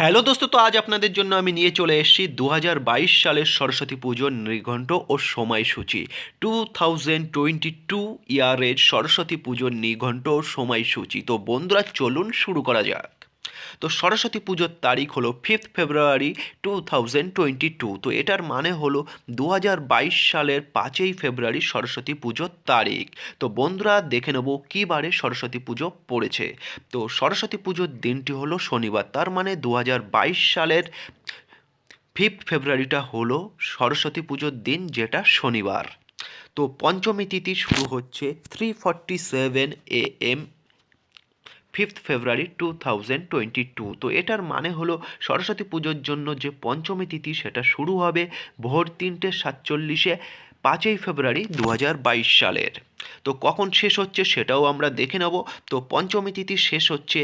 Hello দোস্ত, তো আজ আপনাদের জন্য আমি নিয়ে চলে এসেছি দু হাজার বাইশ সালের সরস্বতী পুজোর নির্ঘণ্ট ও সময়সূচি। টু থাউজেন্ড টোয়েন্টি টু ইয়ারের সরস্বতী পুজোর নির্ঘণ্ট ও সময়সূচি। তো বন্ধুরা, চলুন শুরু করা যাক। তো সরস্বতী পুজোর তারিখ হলো fifth February two thousand twenty two তো এটার মানে হলো দু বাইশ সালের পাঁচই ফেব্রুয়ারি সরস্বতী পুজোর তারিখ। তো বন্ধুরা, দেখে নেব কী বারে সরস্বতী পুজো পড়েছে। তো সরস্বতী পুজোর দিনটি হলো শনিবার, তার মানে দু বাইশ সালের ফিফথ ফেব্রুয়ারিটা হলো সরস্বতী পুজোর দিন, যেটা শনিবার। তো পঞ্চমী তিথি শুরু হচ্ছে three forty seven A M fifth February two thousand twenty two. তো এটার মানে হলো সরস্বতী পুজোর জন্য যে পঞ্চমী তিথি, সেটা শুরু হবে ভোর তিনটে সাতচল্লিশে, পাঁচই ফেব্রুয়ারি দু হাজার বাইশ সালের। তো কখন শেষ হচ্ছে সেটাও আমরা দেখে নেব। তো পঞ্চমী তিথি শেষ হচ্ছে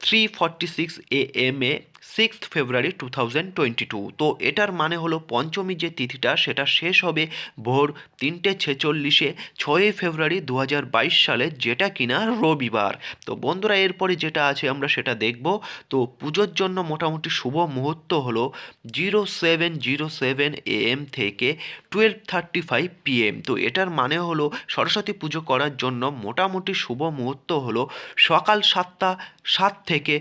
three forty six A M A sixth February two thousand twenty two. তো এটার মানে হলো পঞ্চমী যে তিথিটা, সেটা শেষ হবে ভোর তিনটে ছেচল্লিশে, ছয়ই ফেব্রুয়ারি দু হাজার বাইশ সালে, যেটা কিনা রবিবার। তো বন্ধুরা, এরপরে যেটা আছে আমরা সেটা দেখব। তো পুজোর জন্য মোটামুটি শুভ মুহূর্ত হলো zero seven zero seven A M থেকে টুয়েলভ থার্টি ফাইভ পিএম তো এটার মানে হলো সরস্বতী পুজো করার জন্য মোটামুটি শুভ মুহূর্ত হলো সকাল সাতটা, সাত থেকে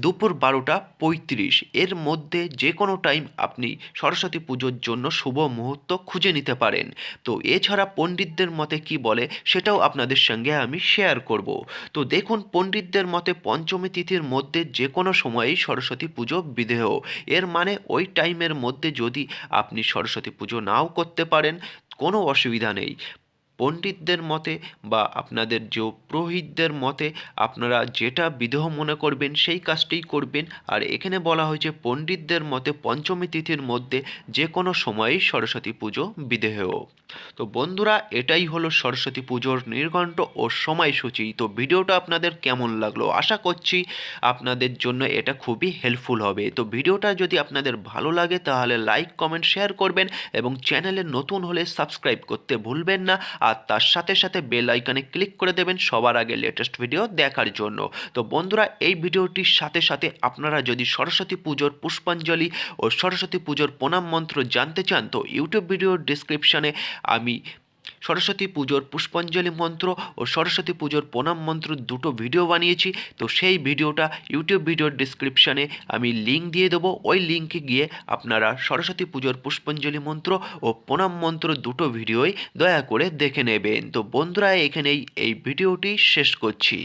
দুপুর বারোটা পঁয়ত্রিশ। এর মধ্যে যে কোনো টাইম আপনি সরস্বতী পুজোর জন্য শুভ মুহূর্ত খুঁজে নিতে পারেন। তো এছাড়া পণ্ডিতদের মতে কি বলে, সেটাও আপনাদের সঙ্গে আমি শেয়ার করব। তো দেখুন, পণ্ডিতদের মতে পঞ্চমী তিথির মধ্যে যে কোনো সময়েই সরস্বতী পুজো বিধেয়। এর মানে ওই টাইমের মধ্যে যদি আপনি সরস্বতী পুজো নাও করতে পারেন, কোনো অসুবিধা নেই। পণ্ডিতদের মতে বা আপনাদের যে পুরোহিতদের মতে, আপনারা যেটা বিদেহ মনে করবেন সেই কাজটাই করবেন। আর এখানে বলা হয়েছে, পণ্ডিতদের মতে পঞ্চমী তিথির মধ্যে যে কোনো সময়েই সরস্বতী পুজো বিদেহেয় তো বন্ধুরা, এটাই হলো সরস্বতী পুজোর নির্ঘণ্ট ও সময়সূচি। তো ভিডিওটা আপনাদের কেমন লাগল? আশা করছি আপনাদের জন্য এটা খুবই হেল্পফুল হবে। তো ভিডিওটা যদি আপনাদের ভালো লাগে, তাহলে লাইক কমেন্ট শেয়ার করবেন এবং চ্যানেলে নতুন হলে সাবস্ক্রাইব করতে ভুলবেন না। আর তার সাথে সাথে বেল আইকনে ক্লিক করে দেবেন সবার আগে লেটেস্ট ভিডিও দেখার জন্য। তো বন্ধুরা, এই ভিডিওটির সাথে সাথে আপনারা যদি সরস্বতী পুজোর পুষ্পাঞ্জলি ও সরস্বতী পুজোর প্রণাম মন্ত্র জানতে চান, তো ইউটিউব ভিডিওর ডিসক্রিপশানে আমি সরস্বতী পুজোর পুষ্পাঞ্জলি মন্ত্র ও সরস্বতী পুজোর প্রণাম মন্ত্র দুটো ভিডিও বানিয়েছি। তো সেই ভিডিওটা ইউটিউব ভিডিওর ডিসক্রিপশানে আমি লিঙ্ক দিয়ে দেবো। ওই লিঙ্কে গিয়ে আপনারা সরস্বতী পুজোর পুষ্পাঞ্জলি মন্ত্র ও প্রণাম মন্ত্র দুটো ভিডিওই দয়া করে দেখে নেবেন। তো বন্ধুরা, এখানেই এই ভিডিওটি শেষ করছি।